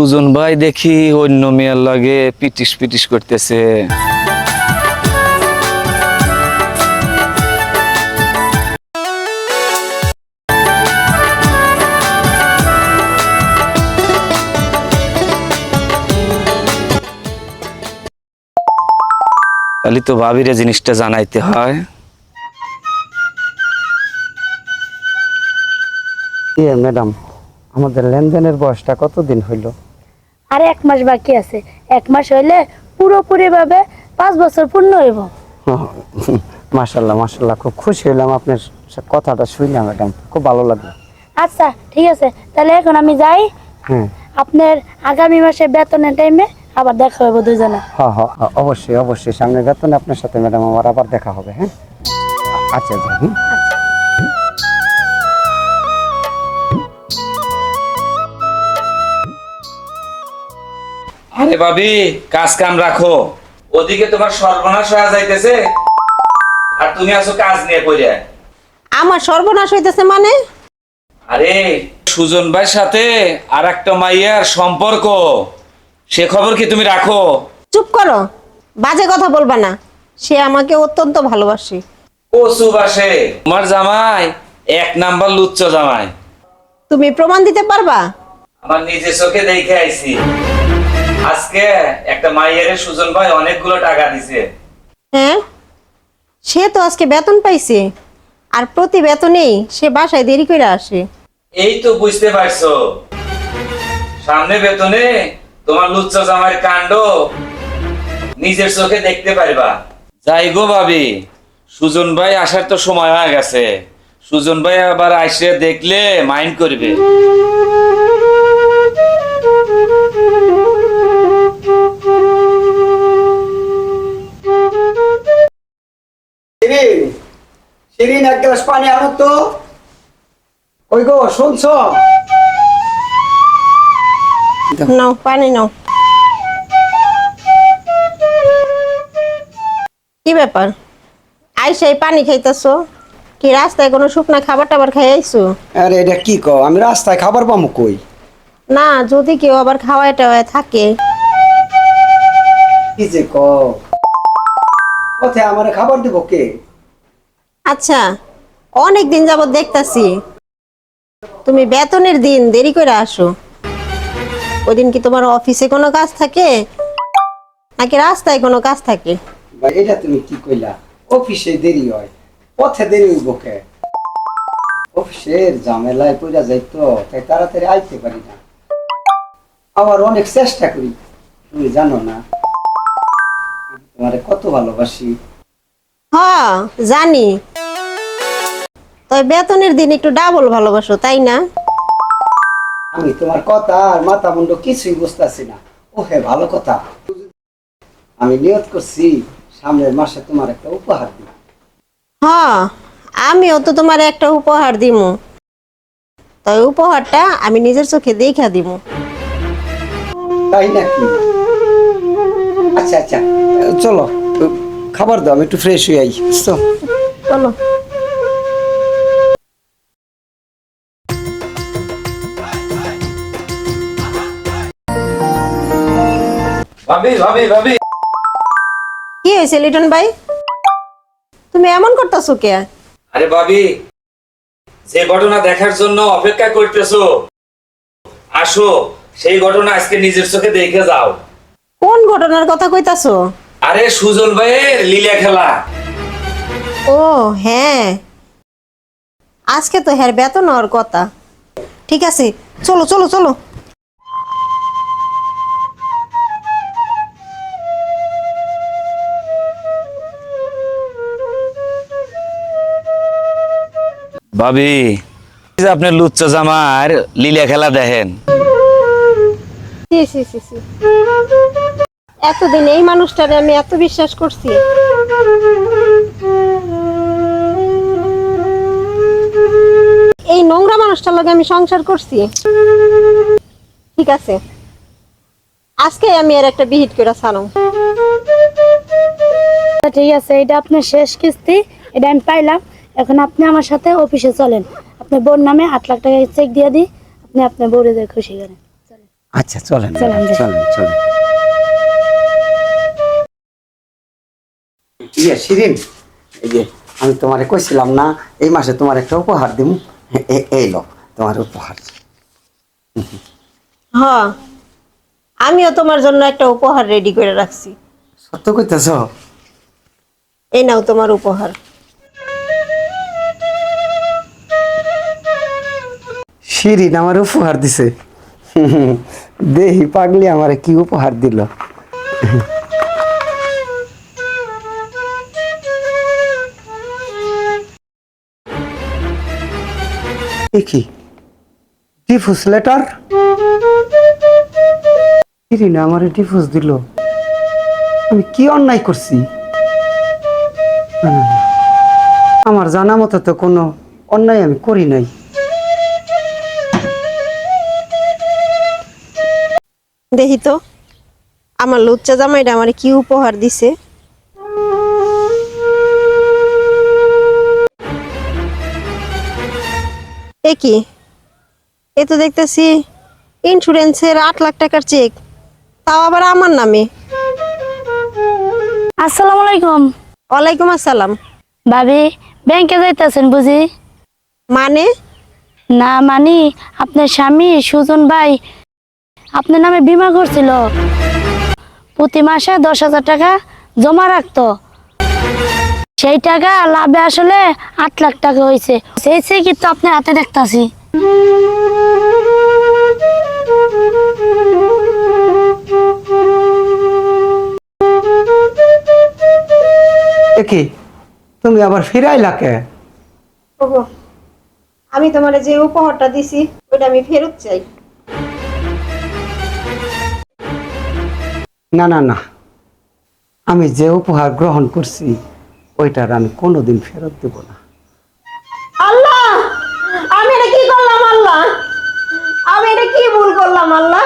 সুজন ভাই দেখি অন্য মেয়ের লাগে পিটিস পিটিস করতেছে। তাহলে তো ভাবিরে জিনিসটা জানাইতে হয়। ইয়ে ম্যাডাম, আমাদের লেনদেনের বয়সটা কতদিন হইল? আর এক মাস বাকি আছে। এক মাস হইলে পুরোপুরি ভাবে পাঁচ বছর পূর্ণ হইব। মাশাল্লাহ মাশাল্লাহ খুব খুশি হইলাম আপনার কথাটা শুনলাম ম্যাডাম খুব ভালো লাগল। আচ্ছা ঠিক আছে। তাহলে এখন আমি যাই। হ্যাঁ। আপনার আগামী মাসে বেতনের টাইমে আবার দেখা হইব দুজনে হ্যাঁ হ্যাঁ অবশ্যই অবশ্যই। সামনে বেতনে আপনার সাথে ম্যাডাম আমার আবার দেখা হবে হ্যাঁ? আচ্ছা আচ্ছা হুম। আরে ভাবি কাজ কাম রাখো। ওদিকে তোমার সর্বনাশ হয়ে যাইতেছে। আর তুমি আছো কাজ নিয়ে পড়ে আমার সর্বনাশ হইতেছে মানে? আরে সুজন ভাইয়ের সাথে আর একটা মাইয়ার সম্পর্ক। সে খবর কি তুমি রাখো? চুপ করো বাজে কথা বলবা না। সে আমাকে অত্যন্ত ভালোবাসে। কচু বাসে। তোমার জামাই এক নাম্বার লুচ্চ জামাই। তুমি প্রমাণ দিতে পারবা? আমার নিজে চোখে দেখে আইছি। আজকে একটা মাইয়ারে সুজন ভাই অনেকগুলো টাকা দিছে। হ্যাঁ? সে তো আজকে বেতন পাইছে। আর প্রতি বেতনেই সে বাসায় দেরি করে আসে। এই তো বুঝতে পারছ। সামনে বেতনে তোমার লুচ্চ জামার কাণ্ড নিজের চোখে দেখতে পারবা। যাই গো ভাবি সুজন ভাই আসার তো সময় হয়ে গেছে। সুজন ভাই আবার আইসে দেখলে মাইন্ড করবে। শিরিন শিরিন এক গ্লাস পানি আনো তো। ওই গো শুনছ? নাও পানি নাও। কি ব্যাপার? আইসাই পানি খাইতেছো? কি রাস্তায় কোনো শুকনা খাবার টাবার খাই আইছো? আরে এটা কি কো আমি রাস্তায় খাবার পাবো কই? না যদি কেউ আবার খাওয়ায় টাওয়ায় থাকে। কি যে কো কোথায় আমার খাবার দিব কে? আচ্ছা অনেক দিন যাবত দেখতাছি। তুমি বেতনের দিন দেরি করে আসো। ওই দিন কি তোমার অফিসে কোনো কাজ থাকে? নাকি রাস্তায় কোনো কাজ থাকে? ভাই এটা তুমি কি কইলা। অফিসে দেরি হয়। পথে দেরি হইব কে? অফিসের ঝামেলায় পড়া যাইতো তাই তাড়াতাড়ি আইতে পারি না। আবার অনেক চেষ্টা করি। তুমি জানো না তোমারে কত ভালোবাসি। হ্যাঁ জানি। তবে বেতনের দিন একটু ডাবল ভালোবাসো তাই না? আমি তোমার কথা আর মাথা মুন্ড কিছুই বুঝতেছি না। ও হে ভালো কথা। আমি নিয়ত করছি সামনের মাসে তোমার একটা উপহার দিব হ্যাঁ আমিও তো তোমার একটা উপহার দিমু। তাই উপহারটা আমি নিজের চোখে দেখা দিমু। তাই নাকি? আচ্ছা আচ্ছা। চলো খাবার দাও আমি একটু ফ্রেশ হয়ে আই বুঝছ? চলো। ভাবি ভাবি ভাবি। কি হয়েছে লিটন ভাই? তুমি এমন করতেছো কে? আরে ভাবি যে ঘটনা দেখার জন্য অপেক্ষা করতেছো আসো সেই ঘটনা আজকে নিজের চোখে দেখে যাও। কোন ঘটনার কথা কইতাছো? আরে সুজন ভাইয়ের লীলা খেলা। ও হ্যাঁ। আজকে তো হ্যার বেতন হওয়ার কথা। ঠিক আছে চলো চলো চলো। ভাবি আপনি লুচ্চ জামার লীলা খেলা দেখেন। এতদিন এই মানুষটারে আমি এত বিশ্বাস করছি। এই নোংরা মানুষটার লগে আমি সংসার করছি। ঠিক আছে। আজকে আমি আর একটা বিহিত করে ছাড়ো আচ্ছা, ঠিক আছে এটা আপনার শেষ কিস্তি এটা আমি পাইলাম। এখন আপনি আমার সাথে অফিসে চলেন। আপনার বোন নামে আট লাখ টাকা চেক দিয়ে দিই আপনি আপনার বউরে দিয়ে খুশি করেন। আচ্ছা চলেন চলেন। চলেন। ইয়ে শিরিন এই যে আমি তোমারে কইছিলাম না এই মাসে তোমার একটা উপহার দিব এই লো তোমার উপহার। হ আমিও তোমার জন্য একটা উপহার রেডি করে রাখছি। সত্য কইতেছ? এই নাও তোমার উপহার। শিরিন আমার উপহার দিছে। দেহি পাগলি আমারে কি উপহার দিল? কি? ডিফুস লেটার শিরিন আমারে ডিফুস দিল? আমি কি অন্যায় করছি। আমার জানা মতো তো কোনো অন্যায় আমি করি নাই। দেখি তো আমার লুচ্চা জামাইটা আমার কি উপহার দিছে? এ কি? এ তো দেখতেছি ইন্স্যুরেন্সের আট লাখ টাকার চেক তাও আবার আমার নামে। আসসালামু আলাইকুম। ওয়ালাইকুম আসসালাম। ভাবি ব্যাংকে যাইতেছেন বুঝি? মানে? না মানি আপনার স্বামী সুজন ভাই আপনার নামে বিমা করছিল। প্রতি মাসে দশ হাজার টাকা জমা রাখতো। সেই টাকা লাভে আসলে আট লাখ টাকা হয়েছে। সেই সেই কিন্তু আপনার হাতে দেখতাছি। কি তুমি আবার ফিরাইলা কে? ওগো আমি তোমার যে উপহারটা দিছি ওটা আমি ফেরত চাই। না না না। আমি যে উপহার গ্রহণ করছি ওইটার আমি কোনোদিন ফেরত দেব না। আল্লাহ! আমি এটা কি করলাম, আল্লাহ? আমি এটা কি ভুল করলাম, আল্লাহ?